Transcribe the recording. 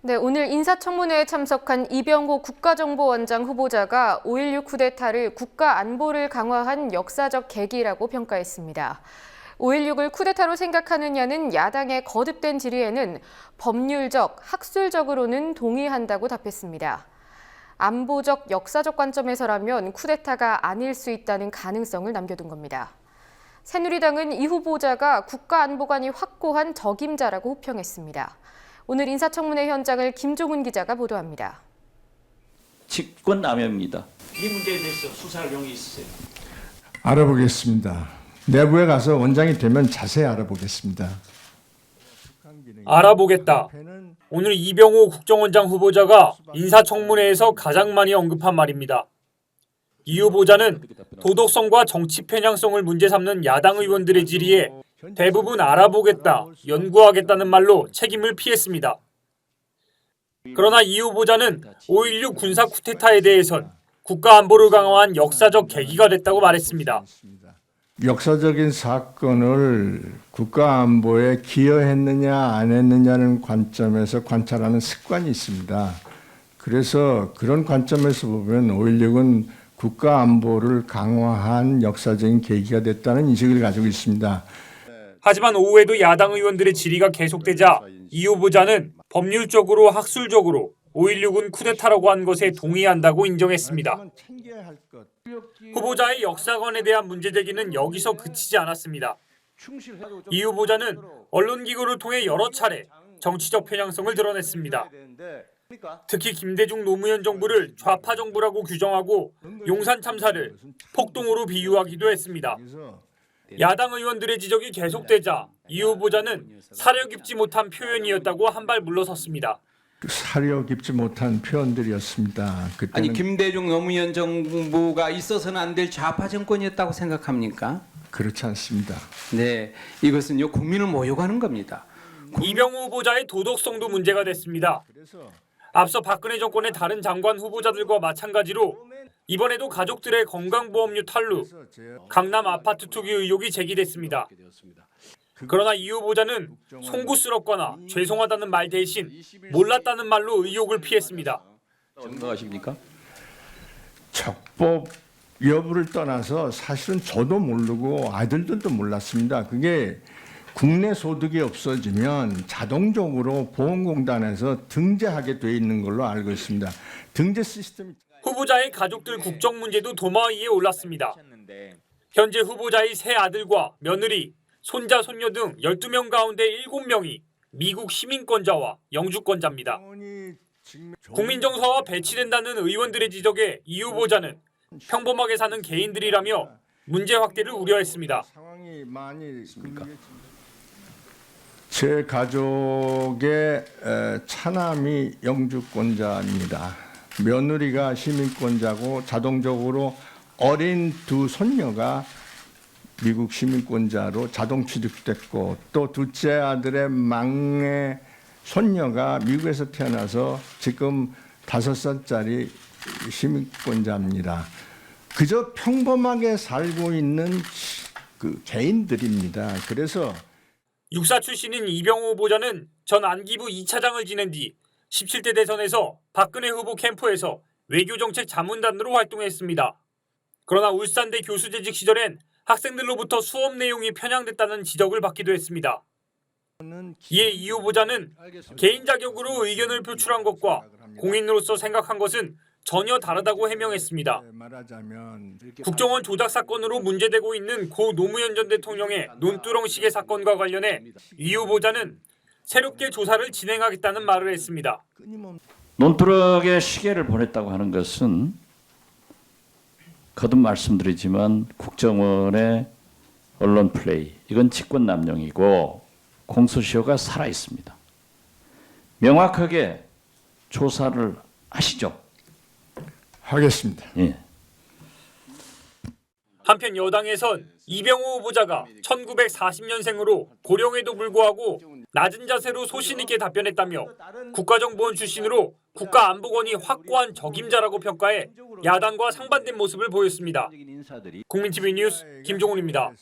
네, 오늘 인사청문회에 참석한 이병호 국가정보원장 후보자가 5.16 쿠데타를 국가 안보를 강화한 역사적 계기라고 평가했습니다. 5.16을 쿠데타로 생각하느냐는 야당의 거듭된 질의에는 법률적, 학술적으로는 동의한다고 답했습니다. 안보적, 역사적 관점에서라면 쿠데타가 아닐 수 있다는 가능성을 남겨둔 겁니다. 새누리당은 이 후보자가 국가안보관이 확고한 적임자라고 호평했습니다. 오늘 인사청문회 현장을 김종훈 기자가 보도합니다. 직권 남용입니다. 이 문제에 대해서 수사할 용이 있으세요? 알아보겠습니다. 내부에 가서 원장이 되면 자세히 알아보겠습니다. 알아보겠다. 오늘 이병호 국정원장 후보자가 인사청문회에서 가장 많이 언급한 말입니다. 이 후보자는 도덕성과 정치 편향성을 문제 삼는 야당 의원들의 질의에 대부분 알아보겠다, 연구하겠다는 말로 책임을 피했습니다. 그러나 이 후보자는 5.16 군사 쿠데타에 대해선 국가 안보를 강화한 역사적 계기가 됐다고 말했습니다. 역사적인 사건을 국가 안보에 기여했느냐 안 했느냐는 관점에서 관찰하는 습관이 있습니다. 그래서 그런 관점에서 보면 5.16은 국가 안보를 강화한 역사적인 계기가 됐다는 인식을 가지고 있습니다. 하지만 오후에도 야당 의원들의 질의가 계속되자 이 후보자는 법률적으로 학술적으로 5.16은 쿠데타라고 한 것에 동의한다고 인정했습니다. 후보자의 역사관에 대한 문제 제기는 여기서 그치지 않았습니다. 이 후보자는 언론기구를 통해 여러 차례 정치적 편향성을 드러냈습니다. 특히 김대중 노무현 정부를 좌파 정부라고 규정하고 용산 참사를 폭동으로 비유하기도 했습니다. 야당 의원들의 지적이 계속되자 이 후보자는 사려 깊지 못한 표현이었다고 한발 물러섰습니다. 사려 깊지 못한 표현들이었습니다. 그때는 아니 김대중 노무현 정부가 있어서는 안 될 좌파 정권이었다고 생각합니까? 그렇지 않습니다. 네, 이것은요 국민을 모욕하는 겁니다. 이병우 후보자의 도덕성도 문제가 됐습니다. 앞서 박근혜 정권의 다른 장관 후보자들과 마찬가지로 이번에도 가족들의 건강보험료 탈루, 강남 아파트 투기 의혹이 제기됐습니다. 그러나 이 후보자는 송구스럽거나 죄송하다는 말 대신 몰랐다는 말로 의혹을 피했습니다. 생각하십니까? 적법 여부를 떠나서 사실은 저도 모르고 아들들도 몰랐습니다. 그게 국내 소득이 없어지면 자동적으로 보험공단에서 등재하게 돼 있는 걸로 알고 있습니다. 등재 시스템이 후보자의 가족들 국정 문제도 도마 위에 올랐습니다. 현재 후보자의 세 아들과 며느리, 손자, 손녀 등 12명 가운데 7명이 미국 시민권자와 영주권자입니다. 국민정서와 배치된다는 의원들의 지적에 이 후보자는 평범하게 사는 개인들이라며 문제 확대를 우려했습니다. 상황이 많이 제 가족의 에, 차남이 영주권자입니다. 며느리가 시민권자고 자동적으로 어린 두 손녀가 미국 시민권자로 자동 취득됐고 또 둘째 아들의 막내 손녀가 미국에서 태어나서 지금 다섯 살짜리 시민권자입니다. 그저 평범하게 살고 있는 그 개인들입니다. 그래서 육사 출신인 이병호 후보자는 전 안기부 2차장을 지낸 뒤 17대 대선에서 박근혜 후보 캠프에서 외교정책 자문단으로 활동했습니다. 그러나 울산대 교수재직 시절엔 학생들로부터 수업 내용이 편향됐다는 지적을 받기도 했습니다. 이에 이 후보자는 개인 자격으로 의견을 표출한 것과 공인으로서 생각한 것은 전혀 다르다고 해명했습니다. 말하자면 국정원 조작 사건으로 문제되고 있는 고 노무현 전 대통령의 논두렁 시계 사건과 관련해 이 후보자는 새롭게 조사를 진행하겠다는 말을 했습니다. 논두렁에 시계를 보냈다고 하는 것은 거듭 말씀드리지만 국정원의 언론 플레이 이건 직권 남용이고 공소시효가 살아 있습니다. 명확하게 조사를 하시죠. 하겠습니다. 예. 한편 여당에선 이병호 후보자가 1940년생으로 고령에도 불구하고 낮은 자세로 소신 있게 답변했다며 국가정보원 출신으로 국가안보관이 확고한 적임자라고 평가해 야당과 상반된 모습을 보였습니다. 국민TV 뉴스 김종훈입니다.